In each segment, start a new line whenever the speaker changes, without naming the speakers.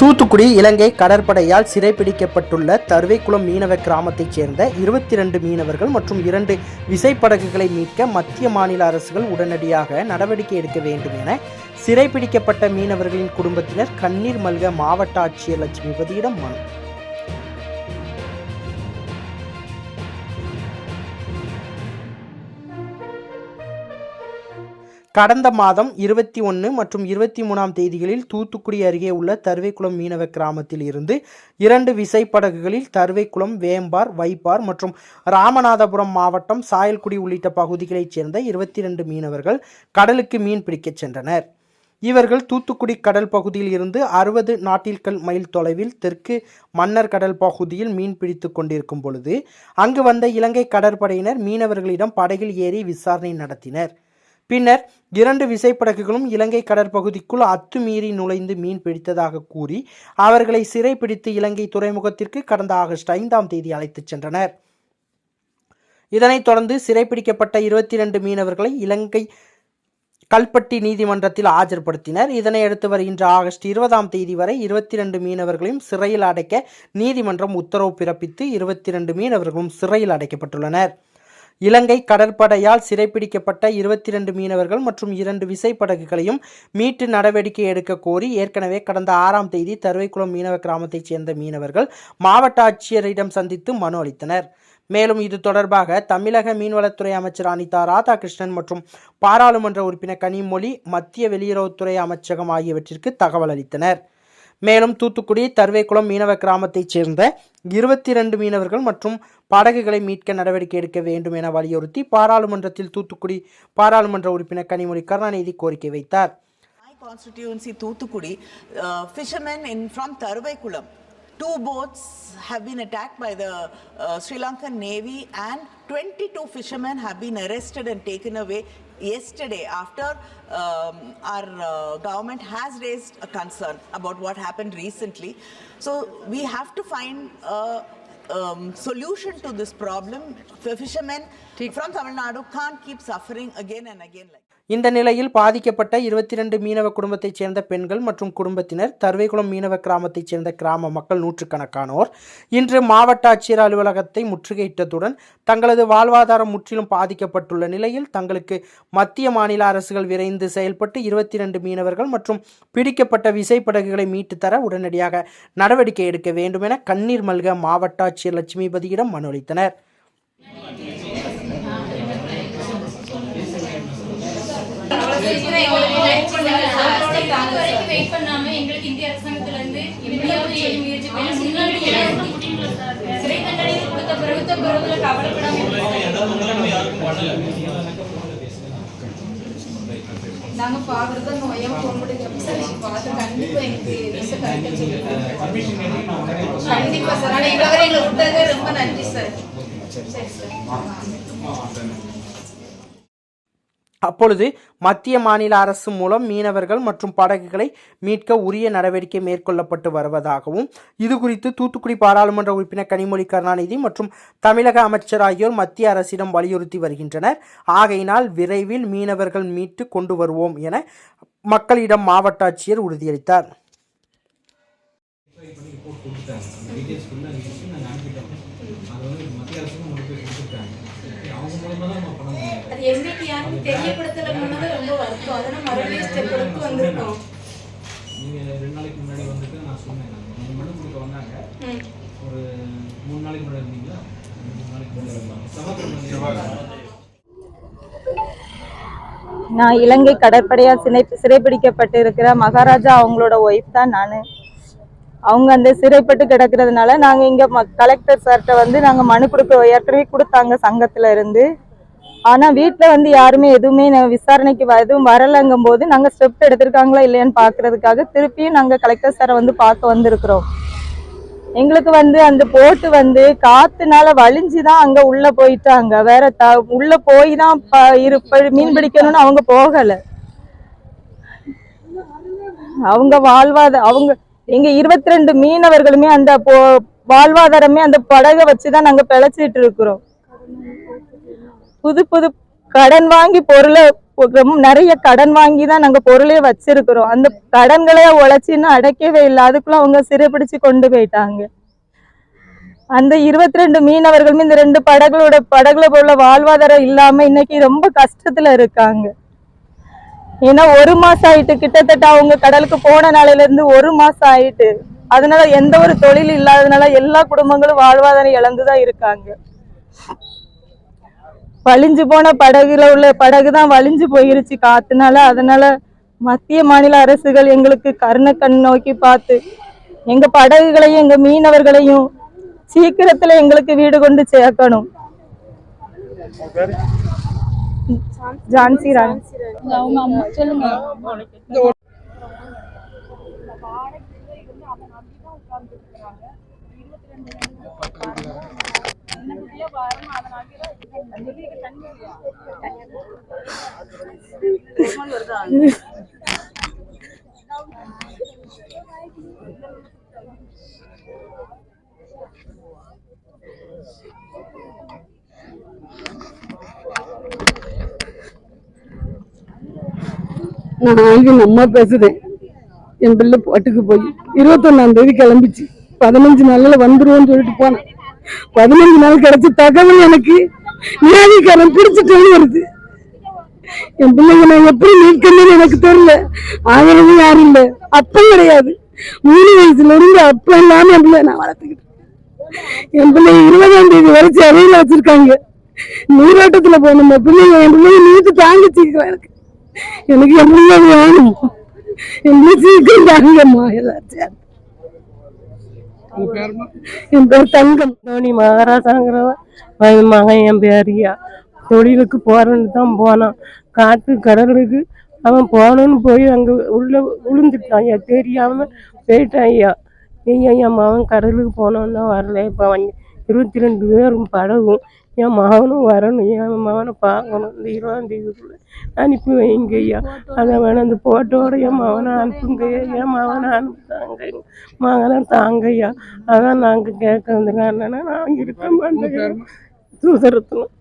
தூத்துக்குடி இலங்கை கடற்படையால் சிறைப்பிடிக்கப்பட்டுள்ள தருவைக்குளம் மீனவ கிராமத்தைச் சேர்ந்த இருபத்தி இரண்டு மீனவர்கள் மற்றும் இரண்டு விசைப்படகுகளை மீட்க மத்திய மாநில அரசுகள் உடனடியாக நடவடிக்கை எடுக்க வேண்டும் என சிறைப்பிடிக்கப்பட்ட மீனவர்களின் குடும்பத்தினர் கண்ணீர் மல்க மாவட்ட ஆட்சியர் லட்சுமிபதியிடம் மனு. கடந்த மாதம் இருபத்தி ஒன்று மற்றும் இருபத்தி மூணாம் தேதிகளில் தூத்துக்குடி அருகே உள்ள தருவைக்குளம் மீனவ கிராமத்தில் இருந்து இரண்டு விசைப்படகுகளில் தருவைக்குளம் வேம்பார் வைப்பார் மற்றும் ராமநாதபுரம் மாவட்டம் சாயல்குடி உள்ளிட்ட பகுதிகளைச் சேர்ந்த இருபத்தி ரெண்டு மீனவர்கள் கடலுக்கு மீன் பிடிக்கச் சென்றனர். இவர்கள் தூத்துக்குடி கடல் பகுதியில் இருந்து அறுபது நாட்டில்கள் மைல் தொலைவில் தெற்கு மன்னர் கடல் பகுதியில் மீன் பிடித்து கொண்டிருக்கும் பொழுது அங்கு வந்த இலங்கை கடற்படையினர் மீனவர்களிடம் படகில் ஏறி விசாரணை நடத்தினர். பின்னர் இரண்டு விசைப்படகுகளும் இலங்கை கடற்பகுதிக்குள் அத்துமீறி நுழைந்து மீன் பிடித்ததாக கூறி அவர்களை சிறைப்பிடித்து இலங்கை துறைமுகத்திற்கு கடந்த ஆகஸ்ட் ஐந்தாம் தேதி அழைத்துச் சென்றனர். இதனைத் தொடர்ந்து சிறைப்பிடிக்கப்பட்ட இருபத்தி இரண்டு மீனவர்களை இலங்கை கல்பட்டி நீதிமன்றத்தில் ஆஜர்படுத்தினர். இதனையடுத்து வருகின்ற ஆகஸ்ட் இருபதாம் தேதி வரை இருபத்தி இரண்டு மீனவர்களையும் சிறையில் அடைக்க நீதிமன்றம் உத்தரவு பிறப்பித்து இருபத்தி இரண்டு மீனவர்களும் சிறையில் அடைக்கப்பட்டுள்ளனர். இலங்கை கடற்படையால் சிறைப்பிடிக்கப்பட்ட இருபத்தி இரண்டு மீனவர்கள் மற்றும் இரண்டு விசைப்படகுகளையும் மீட்டு நடவடிக்கை எடுக்க கோரி ஏற்கனவே கடந்த ஆறாம் தேதி தருவைக்குளம் மீனவ கிராமத்தைச் சேர்ந்த மீனவர்கள் மாவட்ட ஆட்சியரிடம் சந்தித்து மனு அளித்தனர். மேலும் இது தொடர்பாக தமிழக மீன்வளத்துறை அமைச்சர் அனிதா ராதாகிருஷ்ணன் மற்றும் பாராளுமன்ற உறுப்பினர் கனிமொழி மத்திய வெளியுறவுத்துறை அமைச்சகம் ஆகியவற்றிற்கு தகவல் அளித்தனர். மேலும் தூத்துக்குடி தருவைக்குளம் மீனவ கிராமத்தைச் சேர்ந்த இருபத்தி இரண்டு மீனவர்கள் மற்றும் படகுகளை மீட்க நடவடிக்கை எடுக்க வேண்டும் என வலியுறுத்தி பாராளுமன்றத்தில் தூத்துக்குடி பாராளுமன்ற உறுப்பினர் கனிமொழி கருணாநிதி கோரிக்கை வைத்தார்
My constituency, Thuthukudi, uh, fishermen in from Tharavaikulam, two boats have been attacked by the uh, Sri Lankan Navy and 22 fishermen have been arrested and taken away yesterday after um, our uh, government has raised a concern about what happened recently. So we have to find a um, solution to this problem. Fishermen from Tamil Nadu can't keep suffering again and again like
இந்த நிலையில் பாதிக்கப்பட்ட இருபத்தி ரெண்டு மீனவ குடும்பத்தைச் சேர்ந்த பெண்கள் மற்றும் குடும்பத்தினர் தருவைக்குளம் மீனவ கிராமத்தைச் சேர்ந்த கிராம மக்கள் நூற்றுக்கணக்கானோர். இன்று மாவட்ட ஆட்சியர் அலுவலகத்தை முற்றுகையிட்டதுடன் தங்களது வாழ்வாதாரம் முற்றிலும் பாதிக்கப்பட்டுள்ள நிலையில் தங்களுக்கு மத்திய மாநில அரசுகள் விரைந்து செயல்பட்டு இருபத்தி ரெண்டு மீனவர்கள் மற்றும் பிடிக்கப்பட்ட விசைப்படகுகளை மீட்டுத்தர உடனடியாக நடவடிக்கை எடுக்க வேண்டும் என கண்ணீர் மல்க மாவட்ட ஆட்சியர் லட்சுமிபதியிடம் மனு அளித்தனர்.
வெயிட் பண்ணாம எங்களுக்கு இந்திய அரசாங்கத்துல இருந்து எப்படியாவது முயற்சி முன்னாடி சிறை தண்டனை கொடுத்த பிறகு பிறகுல கவலைப்படாம
நாங்க பாக்குறது பார்த்து கண்டிப்பா சொல்லுங்க கண்டிப்பா சார். ஆனா இவ்வளவு வரை எங்களை விட்டதே ரொம்ப நன்றி சார். சரி சார்.
அப்பொழுது மத்திய மாநில அரசு மூலம் மீனவர்கள் மற்றும் படகுகளை மீட்க உரிய நடவடிக்கை மேற்கொள்ளப்பட்டு வருவதாகவும் இது குறித்து தூத்துக்குடி பாராளுமன்ற உறுப்பினர் கனிமொழி கருணாநிதி மற்றும் தமிழக அமைச்சர் ஆகியோர் மத்திய அரசிடம் வலியுறுத்தி வருகின்றனர். ஆகையினால் விரைவில் மீனவர்கள் மீட்டு கொண்டு வருவோம் என மக்களிடம் மாவட்ட ஆட்சியர் உறுதியளித்தார்.
ரிப்போர்ட் கொடுத்துட்டாங்க. அந்த டீட்டெயில்ஸ் ஃபுல்லாக இருந்துச்சு. நாங்கள் அனுப்பிட்டோம் அதை வந்து மத்திய அரசுக்கும் கொண்டு போய் கொடுத்துருக்காங்க அவங்க மூலமாக தான் நம்ம பண்ண முடியும்.
அது எங்களுக்கு யாருக்கும் தெரியப்படுத்தலன்னு தான் ரொம்ப வருத்தம். அதனால மறுபடியும் ஸ்டெப் எடுத்து வந்திருக்கோம்.
நீங்கள் ரெண்டு நாளைக்கு முன்னாடி வந்துட்டு நான் சொன்னேன். நான் மூணு மணி கொடுக்க வந்தாங்க. ஒரு மூணு நாளைக்கு முன்னாடி இருந்தீங்களா மூணு நாளைக்கு முன்னாடி இருந்தாங்க செவ்வாய்க்கிழமை
நான் இலங்கை கடற்படையால் சிறை சிறைப்பிடிக்கப்பட்டு இருக்கிற மகாராஜா அவங்களோட ஒய்ஃப் தான் நான். அவங்க அந்த சிறைப்பட்டு கிடக்கிறதுனால நாங்கள் இங்கே ம கலெக்டர் சார்கிட்ட வந்து நாங்கள் மனு கொடுக்க ஏற்கனவே கொடுத்தாங்க சங்கத்தில் இருந்து. ஆனால் வீட்டில் வந்து யாருமே எதுவுமே ந- விசாரணைக்கு எதுவும் வரலைங்கும் போது நாங்கள் ஸ்டெப் எடுத்திருக்காங்களா இல்லையான்னு பார்க்கறதுக்காக திருப்பியும் நாங்கள் கலெக்டர் சாரை வந்து பார்க்க வந்திருக்கிறோம். எங்களுக்கு வந்து அந்த போட்டு வந்து காத்துனால வலிஞ்சு தான் அங்க உள்ள போயிட்டாங்க. வேற த உள்ள போய் தான் ப- இரு மீன் பிடிக்கணும்னு அவங்க போகல. அவங்க வாழ்வாத அவங்க எங்க இருபத்தி ரெண்டு மீனவர்களுமே அந்த போ வாழ்வாதாரமே அந்த படகை வச்சுதான் நாங்க பிழைச்சிட்டு இருக்கிறோம். புது புது கடன் வாங்கி பொருளை நிறைய கடன் வாங்கி தான் நாங்க பொருளே வச்சிருக்கிறோம். அந்த கடன்களை உழைச்சின்னு அடைக்கவே இல்லை. அதுக்குள்ள அவங்க சிறைப்பிடிச்சு கொண்டு போயிட்டாங்க. அந்த இருபத்தி ரெண்டு மீனவர்களுமே இந்த ரெண்டு படகுகளோட படகுல போல வாழ்வாதாரம் இல்லாம இன்னைக்கு ரொம்ப கஷ்டத்துல இருக்காங்க. ஏன்னா ஒரு மாசம் ஆயிட்டு கிட்டத்தட்ட அவங்க கடலுக்கு போன நாளையில இருந்து ஒரு மாசம் ஆயிட்டு அதனால எந்த ஒரு தொழில் இல்லாததுனால எல்லா குடும்பங்களும் வாழ்வாதாரம் இழந்துதான் இருக்காங்க. வலிஞ்சு போன படகுல உள்ள படகு தான் வலிஞ்சு போயிருச்சு காத்துனால அதனால மத்திய மாநில அரசுகள் எங்களுக்கு கருணை கண் நோக்கி பார்த்து எங்க படகுகளையும் எங்க மீனவர்களையும் சீக்கிரத்துல எங்களுக்கு வீடு கொண்டு சேர்க்கணும். ஜான்சி ராணி
அவங்க அம்மா சொல்லுங்க
நான் வாங்கி அம்மா பேசுறேன் என் பிள்ளை பாட்டுக்கு போய் இருபத்தொன்னாம் தேதி கிளம்பிச்சு. பதினஞ்சு நாள்ல வந்துருவோம்னு சொல்லிட்டு போனேன். பதினஞ்சு நாள் கிடைச்ச தகவல் எனக்கு நியாயக்காரன் பிடிச்சிட்டேன்னு வருது. என் பிள்ளைங்க நான் எப்படி மீட்கணும்னு எனக்கு தெரியல. ஆதரவு யாரும் இல்லை. அப்பம் கிடையாது. மூணு வயசுல இருந்து அப்பம் இல்லாம என் பிள்ளை நான் வளர்த்துக்கிட்டேன். என் பிள்ளை இருபதாம் தேதி வரைக்கும் அறையில வச்சிருக்காங்க. நீராட்டத்துல போனோம் பிள்ளைங்க என் பிள்ளைங்க நீட்டு தாங்கிச்சிருக்கிறேன் எனக்கு. எனக்கு என் வேணும். என் சீக்கிரம் தாங்கம்மா எல்லாத்தையும். என் பேர் தங்கம்.
தோனி மகாராஜாங்கிறவன் மகன் என் பேரியா. தொழிலுக்கு போறேன்னு தான் போனான். காட்டு கடலுக்கு அவன் போனோன்னு போய் அங்கே உள்ள விழுந்துட்டான். ஐயா தெரியாம போயிட்டான் ஐயா. ஐயா என் மகன் கடலுக்கு போனோன்னா வரல. இப்போ அவன் இருபத்தி ரெண்டு பேரும் படகும் என் மகனும் வரணும் என் மகனை பார்க்கணும் இந்த இருபதாம் தேதிக்குள்ள. அனுப்பி வைங்க ஐயா அதை வேணும் அந்த போட்டோட என் மகனை அனுப்புங்கய்யா என் மகனை அனுப்புதாங்க. மகனை தாங்க ஐயா அதான் நாங்கள் கேட்க வந்துருக்கோம் என்னன்னா நான் இருக்க மாட்டேன். சுதரத்தணும்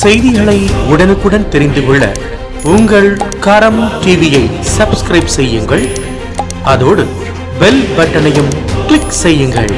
செய்திகளை உடனுக்குடன் தெரிந்து கொள்ள உங்கள் கரம் டிவியை சப்ஸ்கிரைப் செய்யுங்கள். அதோடு பெல் பட்டனையும் கிளிக் செய்யுங்கள்.